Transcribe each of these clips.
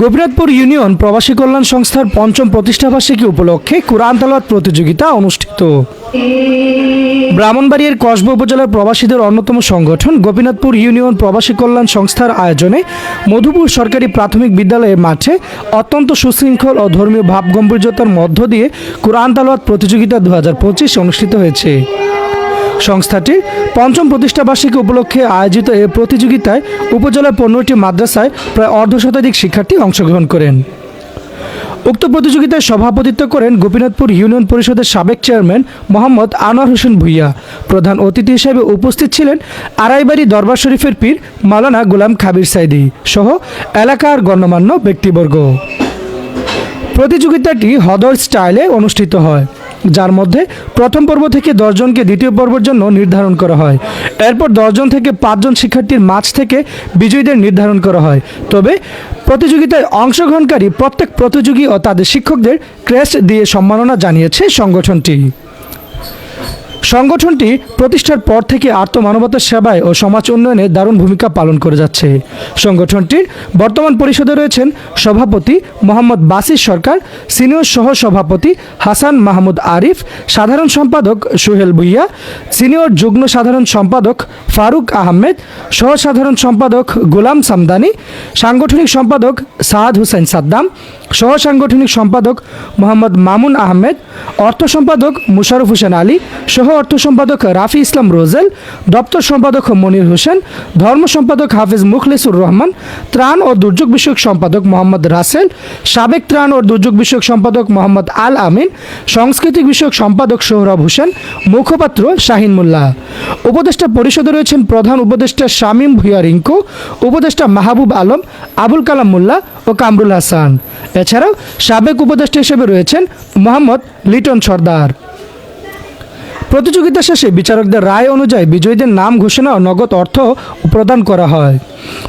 Gopinathpur union প্রবাসী কল্যাণ সংস্থার পঞ্চম প্রতিষ্ঠাবার্ষিকী উপলক্ষে কোরআন তালাওয়াত প্রতিযোগিতা অনুষ্ঠিত। ব্রাহ্মণবাড়িয়ার কসবা উপজেলার প্রবাসীদের অন্যতম সংগঠন গোপীনাথপুর ইউনিয়ন প্রবাসী কল্যাণ সংস্থার আয়োজনে মধুপুর সরকারি প্রাথমিক বিদ্যালয়ের মাঠে অত্যন্ত সুশৃঙ্খল ও ধর্মীয় ভাবগম্ভীর্যতার মধ্য দিয়ে কোরআন তালাওয়াত প্রতিযোগিতা দু হাজার পঁচিশ অনুষ্ঠিত হয়েছে। সংস্থাটির পঞ্চম প্রতিষ্ঠাবার্ষিকী উপলক্ষে আয়োজিত এ প্রতিযোগিতায় উপজেলার পনেরোটি মাদ্রাসায় প্রায় অর্ধশতাধিক শিক্ষার্থী অংশগ্রহণ করেন। উক্ত প্রতিযোগিতায় সভাপতিত্ব করেন গোপীনাথপুর ইউনিয়ন পরিষদের সাবেক চেয়ারম্যান মোহাম্মদ আনোয়ার হোসেন ভুইয়া। প্রধান অতিথি হিসেবে উপস্থিত ছিলেন আড়াইবাড়ি দরবার শরীফের পীর মাওলানা গোলাম খাবির সাইদি সহ এলাকার গণ্যমান্য ব্যক্তিবর্গ। প্রতিযোগিতাটি হদর স্টাইলে অনুষ্ঠিত হয়। যার মধ্যে প্রথম পর্ব থেকে দশজনকে দ্বিতীয় পর্বের জন্য নির্ধারণ করা হয়। এরপর দশজন থেকে পাঁচজন শিক্ষার্থীর মাঝ থেকে বিজয়ীদের নির্ধারণ করা হয়। তবে প্রতিযোগিতায় অংশগ্রহণকারী প্রত্যেক প্রতিযোগী ও তাদের শিক্ষকদের ক্রেস্ট দিয়ে সম্মাননা জানিয়েছে সংগঠনটি। সংগঠনটি প্রতিষ্ঠার পর থেকে আত্মমানবতার সেবায় ও সমাজ উন্নয়নে দারুণ ভূমিকা পালন করে যাচ্ছে। সংগঠনটির বর্তমান পরিষদে রয়েছেন সভাপতি মোহাম্মদ বাসির সরকার, সিনিয়র সহ সভাপতি হাসান মাহমুদ আরিফ, সাধারণ সম্পাদক সোহেল ভুইয়া, সিনিয়র যুগ্ম সাধারণ সম্পাদক ফারুক আহমেদ সহ সাধারণ সম্পাদক গোলাম সামদানি, সাংগঠনিক সম্পাদক সাদ হুসেন সাদ্দাম সহ সাংগঠনিক সম্পাদক মোহাম্মদ মামুন আহমেদ, অর্থ সম্পাদক মুশারফ হোসেন আলী, সহ অর্থ সম্পাদক রাফি ইসলাম রোজেল, দপ্তর সম্পাদক মনির হোসেন, ধর্ম সম্পাদক হাফিজ মুখলেসুর রহমান, ত্রাণ ও দুর্যোগ বিষয়ক সম্পাদক মোহাম্মদ রাসেল, সাবেক ত্রাণ ও দুর্যোগ বিষয়ক সম্পাদক মোহাম্মদ আল আমিন, সাংস্কৃতিক বিষয়ক সম্পাদক সোহরাব হোসেন, মুখপাত্র শাহিন মোল্লা। উপদেষ্টা পরিষদে রয়েছেন প্রধান উপদেষ্টা শামীম ভুইয়া রিঙ্কু, উপদেষ্টা মাহবুব আলম, আবুল কালাম মোল্লা ও কামরুল হাসান। এছাড়াও সাবেক উপদেষ্টা হিসেবে রয়েছেন মোহাম্মদ লিটন সর্দার। প্রতিযোগিতা শেষে বিচারকদের রায় অনুযায়ী বিজয়ীদের নাম, ঘোষণা ও নগদ অর্থ প্রদান করা হয়।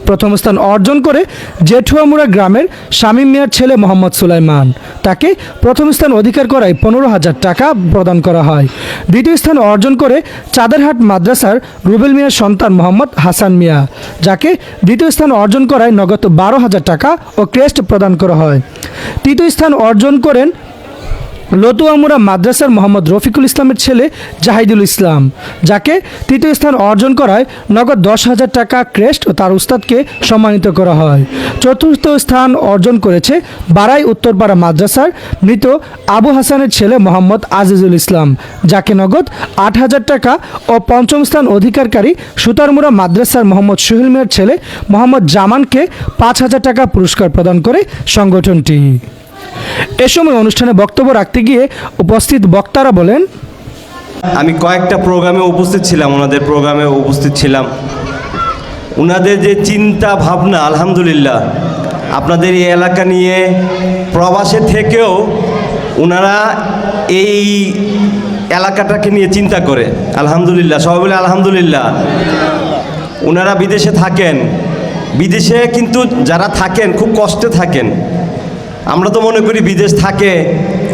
প্রথম স্থান অর্জন করে জেঠুয়ামুড়া গ্রামের শামীম মিয়ার ছেলে মোহাম্মদ সুলাইমান। তাকে প্রথম স্থান অধিকার করায় পনেরো হাজার টাকা প্রদান করা হয়। দ্বিতীয় স্থান অর্জন করে চাঁদেরহাট মাদ্রাসার রুবেল মিয়ার সন্তান মোহাম্মদ হাসান মিয়া, যাকে দ্বিতীয় স্থান অর্জন করায় নগদ বারো হাজার টাকা ও ক্রেস্ট প্রদান করা হয়। তৃতীয় স্থান অর্জন করেন লতুয়ামুরা মাদ্রাসার মোহাম্মদ রফিকুল ইসলামের ছেলে জাহিদুল ইসলাম, যাকে তৃতীয় স্থান অর্জন করায় নগদ দশ হাজার টাকা ক্রেস্ট ও তার উস্তাদকে সম্মানিত করা হয়। চতুর্থ স্থান অর্জন করেছে বারাই উত্তরপাড়া মাদ্রাসার মৃত আবু হাসানের ছেলে মোহাম্মদ আজিজুল ইসলাম, যাকে নগদ আট হাজার টাকা ও পঞ্চম স্থান অধিকারকারী সুতারমুরা মাদ্রাসার মোহাম্মদ সোহেল মিয়ার ছেলে মোহাম্মদ জামানকে পাঁচ হাজার টাকা পুরস্কার প্রদান করে সংগঠনটি। এ সময় অনুষ্ঠানে বক্তব্য রাখতে গিয়ে উপস্থিত বক্তারা বলেন, আমি কয়েকটা প্রোগ্রামে উপস্থিত ছিলাম, ওনাদের প্রোগ্রামে উপস্থিত ছিলাম। ওনাদের যে চিন্তা ভাবনা, আলহামদুলিল্লাহ, আপনাদের এই এলাকা নিয়ে প্রবাসে থেকেও ওনারা এই এলাকাটাকে নিয়ে চিন্তা করে। আলহামদুলিল্লাহ, সবাই বলে আলহামদুলিল্লাহ। ওনারা বিদেশে থাকেন। বিদেশে কিন্তু যারা থাকেন, খুব কষ্টে থাকেন। আমরা তো মনে করি বিদেশ থাকে,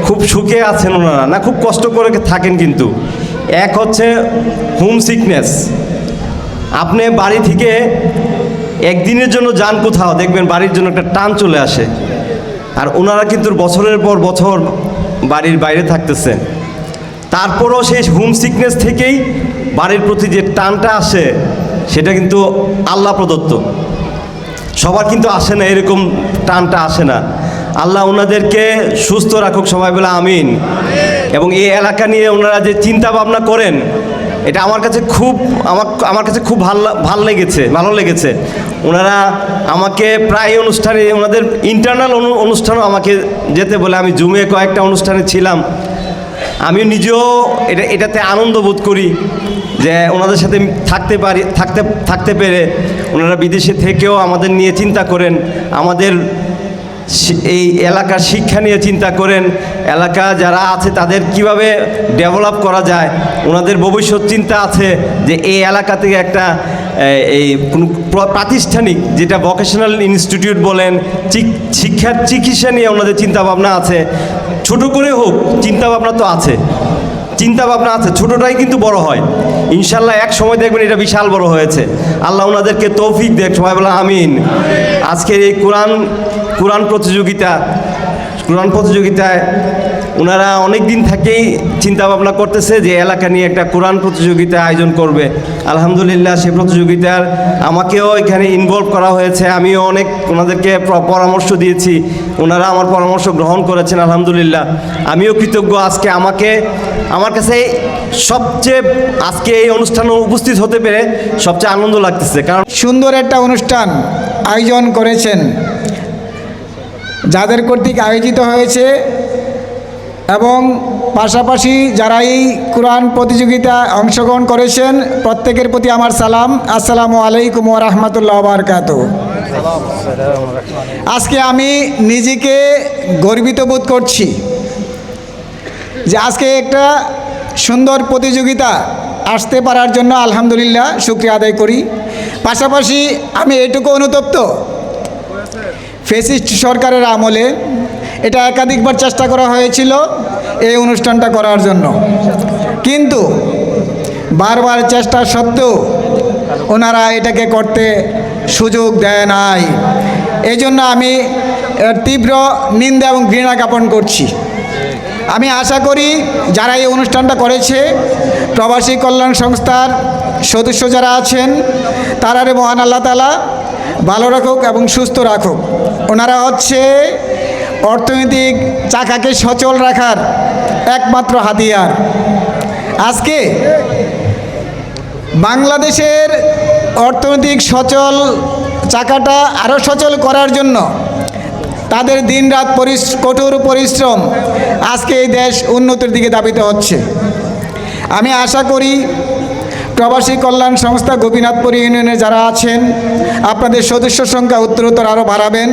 খুব সুখে আছেন ওনারা। না, খুব কষ্ট করে থাকেন কিন্তু। এক হচ্ছে হোম সিকনেস আপনি বাড়ি থেকে একদিনের জন্য যান কোথাও, দেখবেন বাড়ির জন্য একটা টান চলে আসে। আর ওনারা কিন্তু বছরের পর বছর বাড়ির বাইরে থাকতেছেন। তারপরও সেই হোম সিকনেস থেকেই বাড়ির প্রতি যে টানটা আসে, সেটা কিন্তু আল্লাহ প্রদত্ত। সবার কিন্তু আসে না, এরকম টানটা আসে না। আল্লাহ ওনাদেরকে সুস্থ রাখুক, সবাই বলে আমিন। এবং এই এলাকা নিয়ে ওনারা যে চিন্তা ভাবনা করেন, এটা আমার কাছে খুব, আমার আমার কাছে খুব ভালো ভালো লেগেছে, ভালো লেগেছে। ওনারা আমাকে প্রায় অনুষ্ঠানে, ওনাদের ইন্টারনাল অনু, অনুষ্ঠানও আমাকে যেতে বলে, আমি জুমে কয়েকটা অনুষ্ঠানে ছিলাম। আমি নিজেও এটা, এটাতে আনন্দ বোধ করি যে ওনাদের সাথে থাকতে পারি, থাকতে থাকতে পেরে ওনারা বিদেশে থেকেও আমাদের নিয়ে চিন্তা করেন, আমাদের এই এলাকার শিক্ষা নিয়ে চিন্তা করেন, এলাকা যারা আছে তাদের কীভাবে ডেভেলপ করা যায়, ওনাদের ভবিষ্যৎ চিন্তা আছে যে এই এলাকা থেকে একটা এই কোনো প্রাতিষ্ঠানিক যেটা ভোকেশনাল ইনস্টিটিউট বলেন শিক্ষার চিকিৎসা নিয়ে ওনাদের চিন্তাভাবনা আছে। ছোট করে হোক, চিন্তাভাবনা তো আছে। চিন্তা ভাবনা আছে, ছোটটাই কিন্তু বড় হয়। ইনশাল্লাহ এক সময় দেখবেন এটা বিশাল বড় হয়েছে। আল্লাহ ওনাদেরকে তৌফিক দেখ, সবাই বলে আমিন। আজকের এই কোরআন কোরআন প্রতিযোগিতা, কোরআন প্রতিযোগিতায় ওনারা অনেক দিন থেকেই চিন্তা ভাবনা করতেছে যে এলাকা নিয়ে একটা কোরআন প্রতিযোগিতা আয়োজন করবে। আলহামদুলিল্লাহ সেই প্রতিযোগিতার আমাকেও এখানে ইনভলভ করা হয়েছে। আমিও অনেক ওনাদেরকে পরামর্শ দিয়েছি। ওনারা আমার পরামর্শ গ্রহণ করেছেন, আলহামদুলিল্লাহ। আমিও কৃতজ্ঞ আজকে আমাকে, আমার কাছে সবচেয়ে আজকে এই অনুষ্ঠানে উপস্থিত হতে পেরে সবচেয়ে আনন্দ লাগতেছে। কারণ সুন্দর একটা অনুষ্ঠান আয়োজন করেছেন। যাদের কর্তৃক আয়োজিত হয়েছে এবং পাশাপাশি যারা এই কোরআন প্রতিযোগিতায় অংশগ্রহণ করেছেন, প্রত্যেকের প্রতি আমার সালাম। আসসালামু আলাইকুম রহমতুল্লাহ বারকাত। আজকে আমি নিজেকে গর্বিত বোধ করছি যে আজকে একটা সুন্দর প্রতিযোগিতা আসতে পারার জন্য আলহামদুলিল্লাহ শুক্রিয়া আদায় করি। পাশাপাশি আমি এটুকু অনুতপ্ত ফেসিস্ট সরকারের আমলে এটা একাধিকবার চেষ্টা করা হয়েছিল এই অনুষ্ঠানটা করার জন্য। কিন্তু বারবার চেষ্টা সত্ত্বেও ওনারা এটাকে করতে সুযোগ দেয় নাই। এই জন্য আমি তীব্র নিন্দা এবং ঘৃণা জ্ঞাপন করছি। আমি আশা করি যারা এই অনুষ্ঠানটা করেছে, প্রবাসী কল্যাণ সংস্থার সদস্য যারা আছেন তারারে মহান আল্লাহ তালা ভালো রাখুক এবং সুস্থ রাখুক। ওনারা হচ্ছে অর্থনৈতিক চাকাকে সচল রাখার একমাত্র হাতিয়ার। আজকে বাংলাদেশের অর্থনৈতিক সচল চাকাটা আরও সচল করার জন্য তাদের দিনরাত পরিস, কঠোর পরিশ্রম আজকে এই দেশ উন্নতির দিকে দাবিত হচ্ছে। আমি আশা করি প্রবাসী কল্যাণ সংস্থা গোপীনাথপুর ইউনিয়নে যারা আছেন, আপনাদের সদস্য সংখ্যা উত্তরোত্তর আরও বাড়াবেন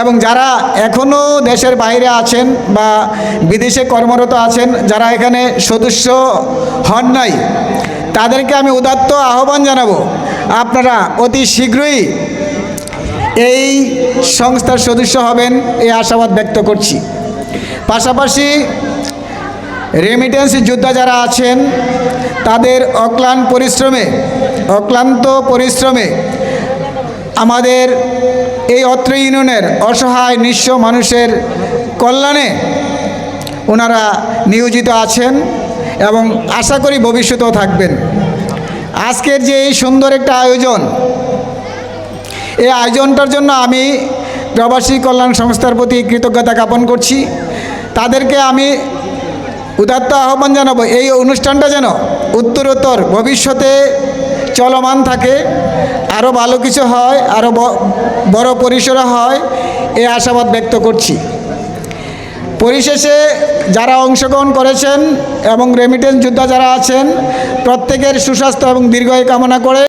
এবং যারা এখনও দেশের বাইরে আছেন বা বিদেশে কর্মরত আছেন, যারা এখানে সদস্য হন নাই, তাদেরকে আমি উদাত্ত আহ্বান জানাব। আপনারা অতি শীঘ্রই এই সংস্থার সদস্য হবেন, এই আশাবাদ ব্যক্ত করছি। পাশাপাশি রেমিটেন্স যোদ্ধা যারা আছেন, তাদের অক্লান্ত পরিশ্রমে অক্লান্ত পরিশ্রমে আমাদের এই অত্র ইউনিয়নের অসহায় নিঃস্ব মানুষের কল্যাণে ওনারা নিয়োজিত আছেন এবং আশা করি ভবিষ্যতেও থাকবেন। আজকের যে এই সুন্দর একটা আয়োজন এই আয়োজনটার জন্য আমি প্রবাসী কল্যাণ সংস্থার প্রতি কৃতজ্ঞতা জ্ঞাপন করছি। তাদেরকে আমি উদাত্ত আহ্বান জানাব, এই অনুষ্ঠানটা যেন উত্তরোত্তর ভবিষ্যতে চলমান থাকে আরও ভালো কিছু হয় আরও বড় পরিসরে হয় এই আশাবাদ ব্যক্ত করছি। পরিশেষে যারা অংশগ্রহণ করেছেন এবং রেমিটেন্স যোদ্ধা যারা আছেন, প্রত্যেকের সুস্বাস্থ্য এবং দীর্ঘায়ু কামনা করে